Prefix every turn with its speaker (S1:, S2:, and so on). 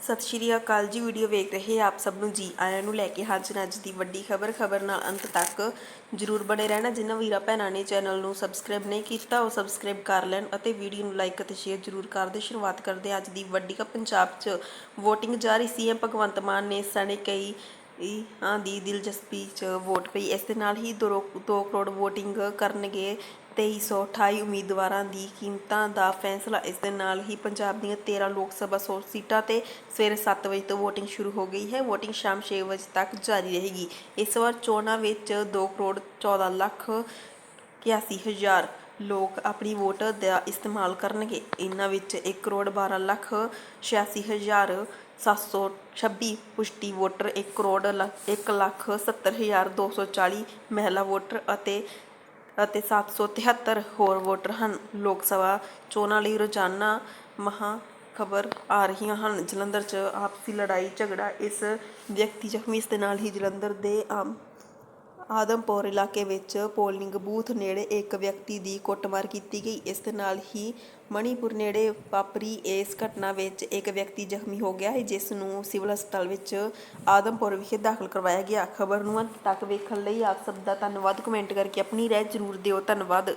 S1: ਸਤਿ ਸ਼੍ਰੀ ਅਕਾਲ ਜੀ, ਵੀਡੀਓ ਵੇਖ ਰਹੇ ਆਪ ਸਭ ਨੂੰ ਜੀ ਆਇਆਂ ਨੂੰ ਲੈ ਕੇ ਹਾਜ਼ਰ ਅੱਜ ਦੀ ਵੱਡੀ ਖਬਰ ਖਬਰ ਨਾਲ ਅੰਤ ਤੱਕ ਜਰੂਰ ਬਣੇ ਰਹਿਣਾ। ਜਿਨ੍ਹਾਂ ਵੀਰਾਂ ਭੈਣਾਂ ਨੇ ਚੈਨਲ ਨੂੰ ਸਬਸਕ੍ਰਾਈਬ ਨਹੀਂ ਕੀਤਾ, ਉਹ ਸਬਸਕ੍ਰਾਈਬ ਕਰ ਲੈਣ ਅਤੇ ਵੀਡੀਓ ਨੂੰ ਲਾਈਕ ਅਤੇ ਸ਼ੇਅਰ ਜਰੂਰ ਕਰ ਦੇ। ਸ਼ੁਰੂਆਤ ਕਰਦੇ ਅੱਜ ਦੀ ਵੱਡੀ ਖਬਰ। ਪੰਜਾਬ 'ਚ VOTING ਜਾਰੀ। ਸੀਐਮ ਭਗਵੰਤ ਮਾਨ ਨੇ ਸਣੇ ਕਈ ਹਾਂ ਦੀ ਦਿਲਚਸਪੀ 'ਚ ਵੋਟ ਪਈ। ਇਸ ਦੇ ਨਾਲ ਹੀ 2 ਕਰੋੜ VOTING ਕਰਨਗੇ 2328 ਉਮੀਦਵਾਰਾਂ ਦੀ ਕੀਮਤਾਂ ਦਾ ਫੈਸਲਾ ਇਸ ਦੇ ਨਾਲ ਹੀ ਪੰਜਾਬ ਦੀਆਂ 13 ਲੋਕ ਸਭਾ ਸੌ ਸੀਟਾਂ ਤੇ ਸਵੇਰੇ 7 ਵਜੇ ਤੋਂ VOTING ਸ਼ੁਰੂ ਹੋ ਗਈ ਹੈ। VOTING ਸ਼ਾਮ 6 ਵਜੇ ਤੱਕ ਜਾਰੀ ਰਹੇਗੀ। ਇਸ ਵਾਰ ਚੋਣਾਂ ਵਿੱਚ 2 ਕਰੋੜ 14 ਲੱਖ 81 ਹਜ਼ਾਰ ਲੋਕ ਆਪਣੀ ਵੋਟ ਦਾ ਇਸਤੇਮਾਲ ਕਰਨਗੇ। ਇਹਨਾਂ ਵਿੱਚ 1 ਕਰੋੜ 12 ਲੱਖ 86 ਹਜ਼ਾਰ 726 ਪੁਸ਼ਟੀ ਵੋਟਰ 1 ਕਰੋੜ 1 ਲੱਖ 70 ਹਜ਼ਾਰ 240 ਮਹਿਲਾ ਵੋਟਰ ਅਤੇ ਅਤੇ 773 ਹੋਰ ਵੋਟਰ ਹਨ। ਲੋਕ ਸਭਾ ਚੋਣਾਂ ਲਈ ਰੋਜ਼ਾਨਾ ਮਹਾ ਖਬਰ ਆ ਰਹੀਆਂ ਹਨ। ਜਲੰਧਰ 'ਚ ਆਪਸੀ ਲੜਾਈ ਝਗੜਾ ਇਸ ਵਿਅਕਤੀ ਜ਼ਖਮੀ ਇਸ ਦੇ ਨਾਲ ਹੀ ਜਲੰਧਰ ਦੇ ਆਮ ਆਦਮਪੁਰ ਇਲਾਕੇ ਵਿੱਚ ਪੋਲਿੰਗ ਬੂਥ ਨੇੜੇ ਇੱਕ ਵਿਅਕਤੀ ਦੀ ਕੁੱਟਮਾਰ ਕੀਤੀ ਗਈ। ਇਸ ਦੇ ਨਾਲ ਹੀ ਮਣੀਪੁਰ ਨੇੜੇ ਵਾਪਰੀ ਇਸ ਘਟਨਾ ਵਿੱਚ ਇੱਕ ਵਿਅਕਤੀ ਜ਼ਖਮੀ ਹੋ ਗਿਆ ਹੈ, ਜਿਸ ਨੂੰ ਸਿਵਲ ਹਸਪਤਾਲ ਵਿੱਚ ਆਦਮਪੁਰ ਵਿਖੇ ਦਾਖਲ ਕਰਵਾਇਆ ਗਿਆ। ਖਬਰ ਨੂੰ ਅੰਤ ਤੱਕ ਵੇਖਣ ਲਈ ਆਪ ਸਭ ਦਾ ਧੰਨਵਾਦ। ਕਮੈਂਟ ਕਰਕੇ ਆਪਣੀ ਰਾਏ ਜ਼ਰੂਰ ਦਿਓ। ਧੰਨਵਾਦ।